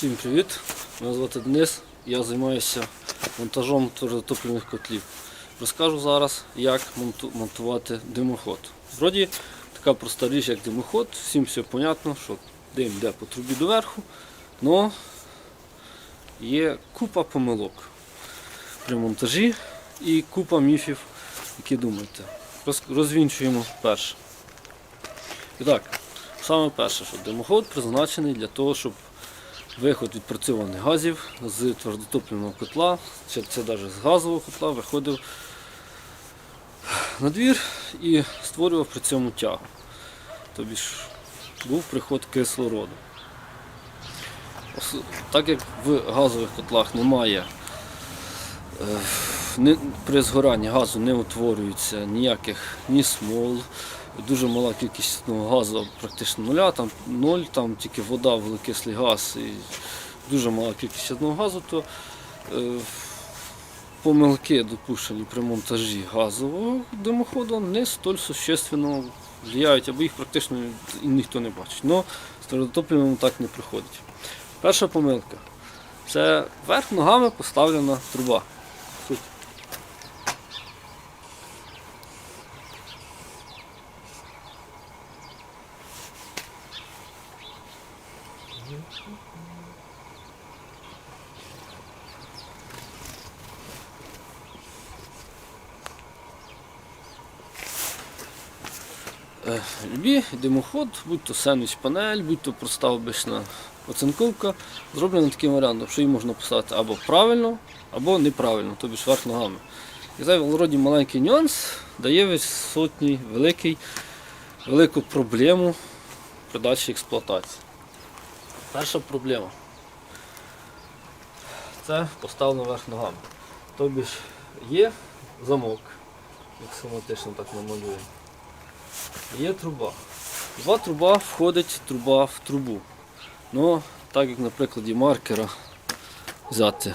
Всім привіт! Мене звати Денис. Я займаюся монтажом твердотопливних котлів. Розкажу зараз, як монтувати димоход. Вроді така проста річ, як димоход, всім все понятно, що дим йде по трубі доверху, але є купа помилок при монтажі і купа міфів, які думаєте. Розвінчуємо перше. І так, саме перше, що димоход призначений для того, щоб виход відпрацьованих газів з твердотопливного котла, чи це навіть з газового котла, виходив на двір і створював при цьому тягу. Тобі ж був приход кислороду. Так як в газових котлах немає, е, при згоранні газу не утворюється ніяких ні смол, дуже мала кількість ну, газу, практично нуля, там ноль, там тільки вода, вуглекислий газ і дуже мала кількість одного газу, то е, помилки, допущені при монтажі газового димоходу, не столь существенно впливають, або їх практично і ніхто не бачить. Но з твердотопливним так не приходить. Перша помилка це верх ногами поставлена труба. Любі димоход, будь то сендвіч панель, будь то проста обична оцинковка, зроблена таким варіантом, що її можна поставити або правильно, або неправильно, тобі ж верх ногами. І цей вроді маленький нюанс дає сотні великий, велику проблему при дальшій експлуатації. Перша проблема це поставлено верх ногами. Тобі ж є замок, як схематично так намалюємо. Є труба. Два труба входить труба в трубу. Ну, так як на прикладі маркера взяти,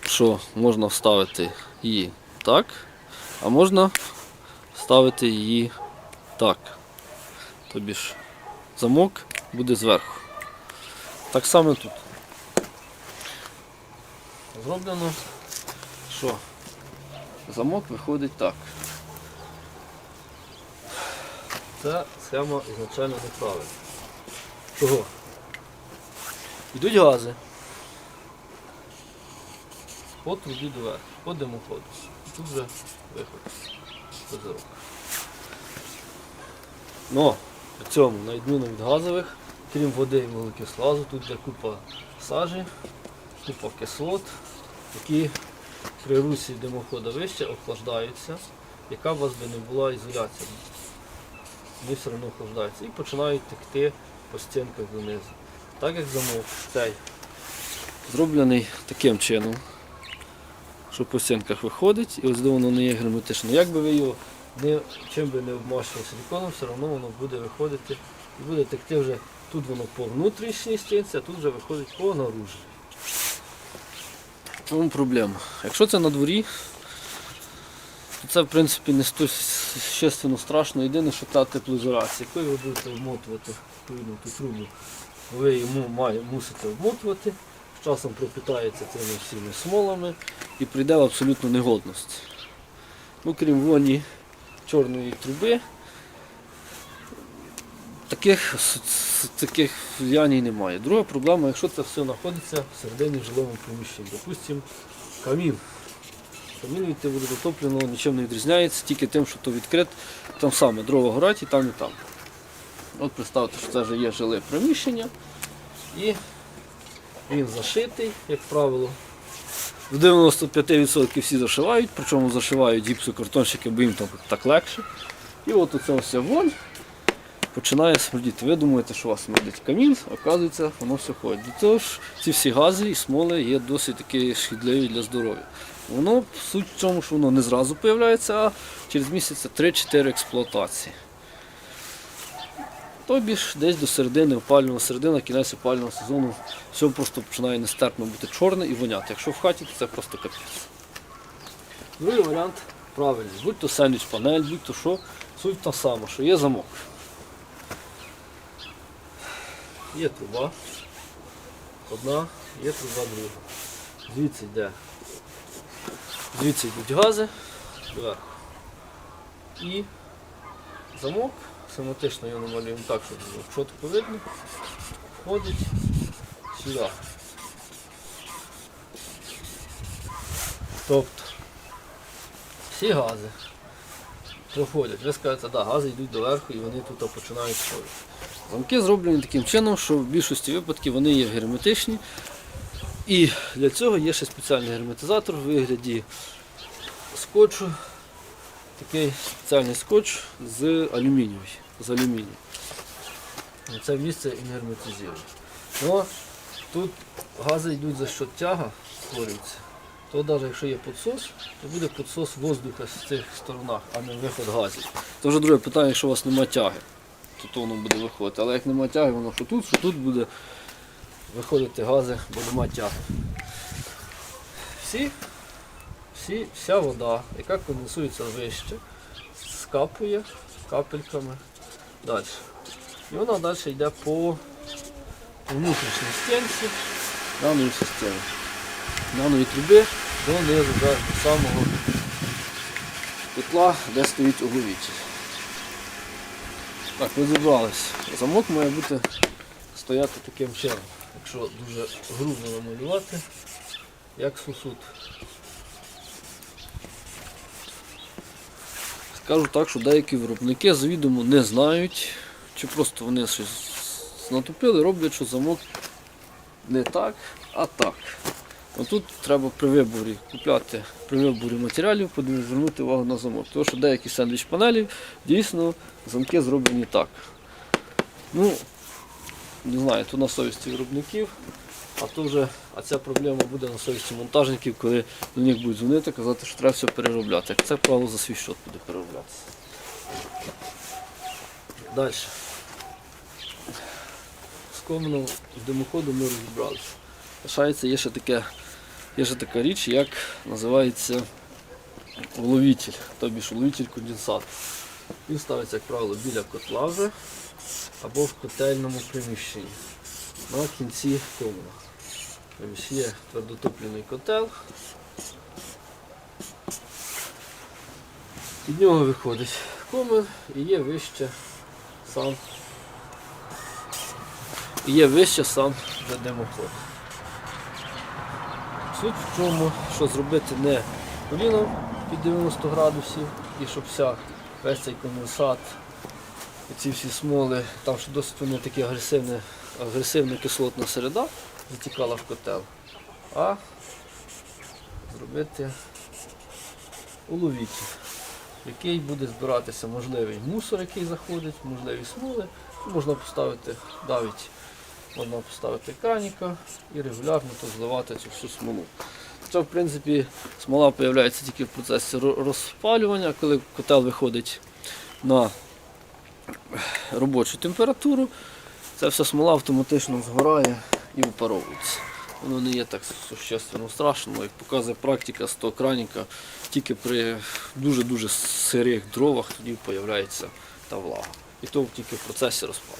що можна вставити її так, а можна вставити її так. Тобі ж замок буде зверху. Так само тут. Зроблено, що замок виходить так. Ця схема ізначально неправильна. Чого? Йдуть гази. По трубі доверху, по димоходу. Тут вже виход. Козирок. Но при цьому, на відміну від газових, крім води і вуглекислазу, тут є купа сажі, купа кислот, які при русі димохода вище охлаждаються, яка у вас би не була ізоляція вони все одно охлаждаються і починають текти по стінках донизу. Так як замок цей зроблений таким чином, що по стінках виходить, і ось воно не є герметично. Як би ви його не, чим би не обмащували силіконом, все одно воно буде виходити і буде текти вже тут воно по внутрішній стінці, а тут вже виходить по наружі. Тому проблема. Якщо це на дворі, то це в принципі не столь страшно. Єдине, що та теплоізоляція. Коли ви будете відповідно ту трубу, ви йому має, мусите вмотувати, з часом пропитається цими всіми смолами і прийде в абсолютну негодність. Ну, крім воні чорної труби, таких, таких влиянь немає. Друга проблема, якщо це все знаходиться всередині жилому приміщенні, допустимо, камін. Камін від водотопленого нічим не відрізняється, тільки тим, що то відкрит, там саме дрова горять і там, і там. От представте, що це вже є жиле приміщення і він зашитий, як правило. В 95% всі зашивають, причому зашивають гіпсокартонщики, бо їм там так легше. І от оце все вонь починає смердіти. Ви думаєте, що у вас смердить камін, оказується, воно все ходить. До того ж, ці всі гази і смоли є досить такі шкідливі для здоров'я. Воно суть в тому, що воно не зразу з'являється, а через місяця 3-4 експлуатації. Тобі ж десь до середини опалювального середина, кінець опалювального сезону, все просто починає нестерпно бути чорне і воняти. Якщо в хаті, то це просто капець. Другий варіант правильний. Будь то сендвіч панель, будь то що, суть та сама, що є замок. Є труба. одна, є труба друга. Звідси йде. Звідси йдуть гази. Зверху. І замок, схематично його намалюємо так, щоб було чітко видно. Входить сюди. Тобто всі гази проходять. Ви скажете, да, гази йдуть доверху і вони тут починають входити. Замки зроблені таким чином, що в більшості випадків вони є герметичні. І для цього є ще спеціальний герметизатор в вигляді скотчу. Такий спеціальний скотч з алюмінію. З алюмінію. Це місце і герметизує. Ну, тут гази йдуть за що тяга створюється. То навіть якщо є підсос, то буде підсос воздуха з цих сторонах, а не виход газів. Це вже друге питання, якщо у вас немає тяги, то, воно буде виходити. Але як немає тяги, воно що тут, що тут буде виходити гази, бо немає тяги. Всі, всі, вся вода, яка конденсується вище, скапує капельками далі. І вона далі йде по внутрішній стінці даної системи. Даної труби до низу вже до самого котла, де стоїть огловитель. Так, розібрались. Замок має бути стояти таким чином, якщо дуже грубо намалювати, як сусуд. Скажу так, що деякі виробники завідомо не знають, чи просто вони щось натопили, роблять, що замок не так, а так. Отут треба при виборі купляти при виборі матеріалів, звернути увагу на замок. Тому що деякі сендвіч панелі дійсно замки зроблені так. Ну, не знаю, то на совісті виробників, а то вже, а ця проблема буде на совісті монтажників, коли до них будуть дзвонити, казати, що треба все переробляти. Як це правило за свій счет буде перероблятися. Далі. З комином з димоходом ми розібралися. Лишається, є ще, таке, є ще така річ, як називається уловитель, тобі ж уловитель конденсат. Він ставиться, як правило, біля котла вже або в котельному приміщенні на кінці комина. Тобто є твердотоплений котел. Від нього виходить комин і є вище сам. І є вище сам димоход. Суть в чому, що зробити не коліном під 90 градусів і щоб вся весь цей конденсат ці всі смоли, там що досить вони такі агресивні, агресивна кислотна середа затікала в котел, а зробити уловитель, в який буде збиратися можливий мусор, який заходить, можливі смоли, можна поставити навіть можна поставити краніка і регулярно то зливати цю всю смолу. Це, в принципі, смола з'являється тільки в процесі розпалювання, коли котел виходить на робочу температуру, ця вся смола автоматично згорає і випаровується. Воно не є так существенно страшно, як показує практика з того краніка, тільки при дуже-дуже сирих дровах тоді з'являється та влага. І то тільки в процесі розпалу.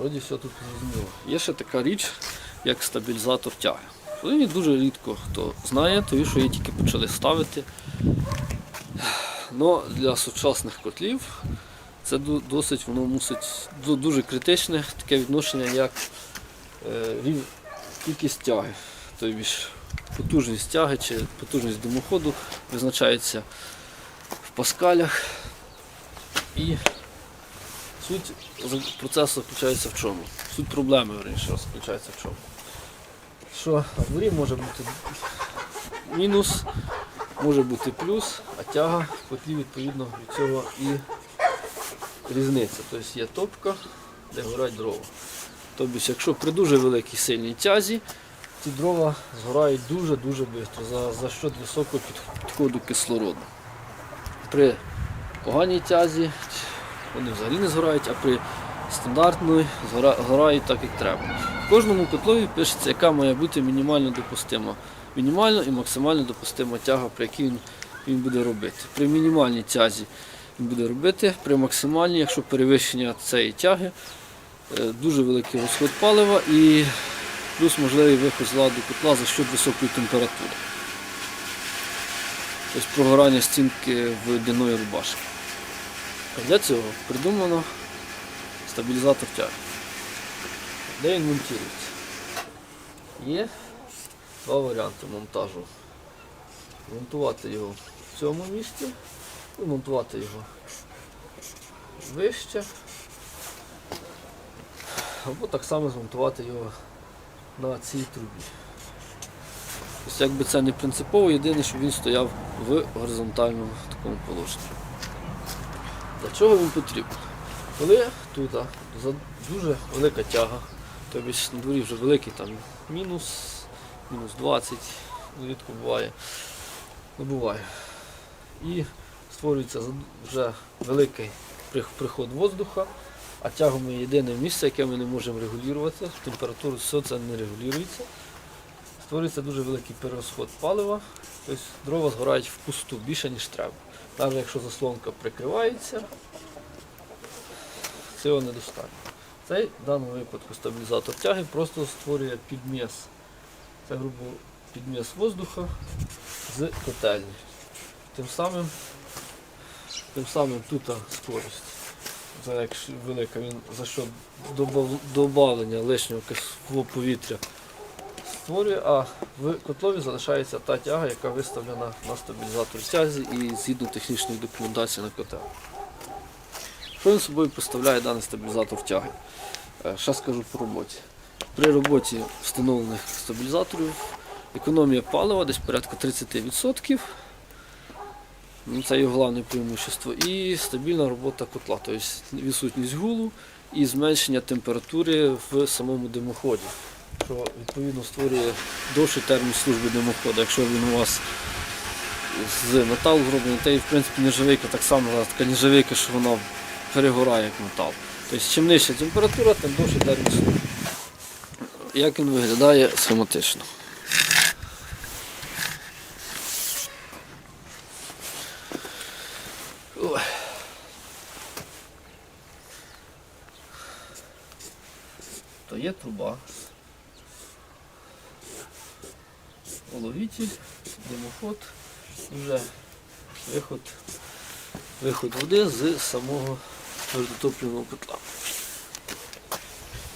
Вроді все тут зрозуміло. Є ще така річ, як стабілізатор тяги. Її дуже рідко хто знає, тому що її тільки почали ставити. Но для сучасних котлів це досить воно мусить дуже критичне таке відношення, як е, кількість тяги. Тобто потужність тяги чи потужність димоходу визначається в паскалях. І суть процесу заключається в чому? Суть проблеми верніше, заключається в чому? Що в дворі може бути мінус, може бути плюс, а тяга в котлі відповідно від цього і різниця. Тобто є топка, де горять дрова. Тобто, якщо при дуже великій сильній тязі, ці дрова згорають дуже-дуже швидко за, за що високого підходу кислороду. При поганій тязі вони взагалі не згорають, а при стандартної згорають так, як треба. В кожному котлові пишеться, яка має бути мінімально допустима. Мінімально і максимально допустима тяга, при якій він, він буде робити. При мінімальній тязі він буде робити, при максимальній, якщо перевищення цієї тяги, е, дуже великий розход палива і плюс можливий виход з ладу котла за счет високої температури. Тобто прогорання стінки водяної рубашки. Для цього придумано стабілізатор тяги. Де він монтується? Є два варіанти монтажу. Монтувати його в цьому місці і монтувати його вище. Або так само змонтувати його на цій трубі. Тобто якби це не принципово, єдине, щоб він стояв в горизонтальному такому положенні. Для чого він потрібен? Коли тут дуже велика тяга, тобто на дворі вже великий там мінус, мінус 20, рідко буває, не буває. І створюється вже великий приход воздуха, а тягом є єдине місце, яке ми не можемо регулювати, температуру все це не регулюється. Створюється дуже великий перерозход палива, тобто дрова згорають впусту більше, ніж треба. Навіть якщо заслонка прикривається, цього недостатньо. Цей в даному випадку стабілізатор тяги просто створює підміс. Це грубо підміс воздуха з котельні. Тим самим, тим самим тут скорість. За як велика він за що додавлення лишнього повітря створює, а в котлові залишається та тяга, яка виставлена на стабілізатор тязі і згідно технічної документації на котел. Що він собою представляє даний стабілізатор тяги? Е, Ще скажу по роботі. При роботі встановлених стабілізаторів економія палива десь порядка 30%. Ну, Це його головне преимущество. І стабільна робота котла, тобто відсутність гулу і зменшення температури в самому димоході, що відповідно створює довший термін служби димоходу. Якщо він у вас з металу зроблений, та і в принципі нержавейка так само, така нержавейка, що вона перегорає як метал. Тобто чим нижча температура, тим довший термін служби. Як він виглядає схематично. То є труба. Оловитель, димоход, вже виход, виход води з самого твердотопливного котла.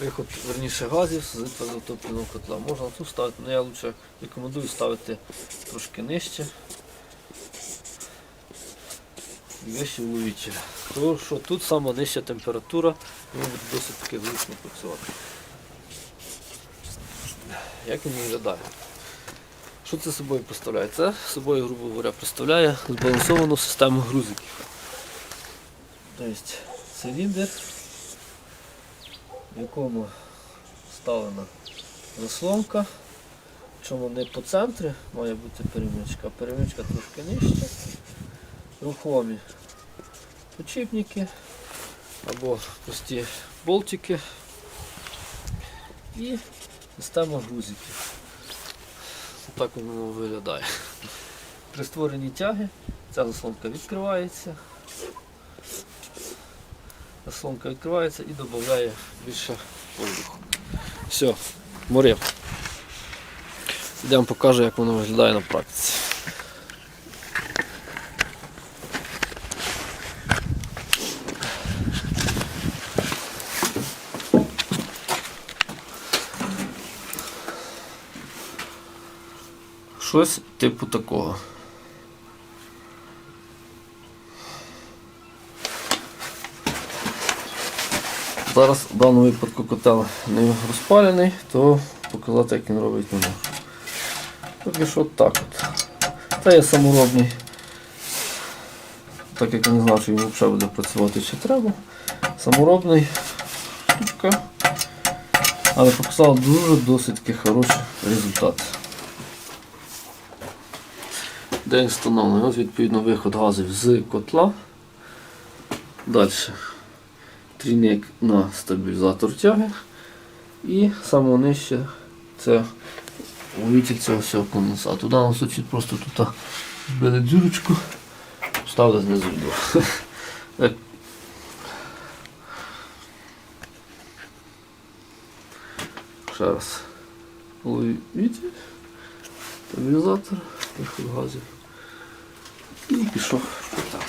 Виход, верніше, газів з твердотопливного котла. Можна тут ставити, але я лучше рекомендую ставити трошки нижче. Вище уловителя. Тому що тут сама нижча температура, він буде досить таки влучно працювати. Як він виглядає? Що це собою представляє? Це собою, грубо говоря, представляє збалансовану систему грузиків. Тобто циліндр, в якому вставлена заслонка, причому не по центрі має бути перемичка, перемичка трошки нижче. Рухомі подшипники або прості болтики і система грузиків. Так воно виглядає. При створенні тяги ця заслонка відкривається. Заслонка відкривається і додає більше воздуху. Все, морив. Йдемо покажу, як воно виглядає на практиці. Щось типу такого. Зараз в даному випадку котел не розпалений, то показати, як він робить не можу. Поки що так от. Це є саморобний. Так як я не знав, що він взагалі буде працювати чи треба. Саморобний штучка. Але показав дуже досить хороший результат. Де він встановлений? Ось відповідно виход газів з котла. Далі трійник на стабілізатор тяги. І саме нижче це увітіль цього всього конденсату. В даному случаї просто тут вбили дзюрочку, вставили Е, знизу відро. Ще раз. Ловіть. Стабілізатор, виход газів. І пішов. Так.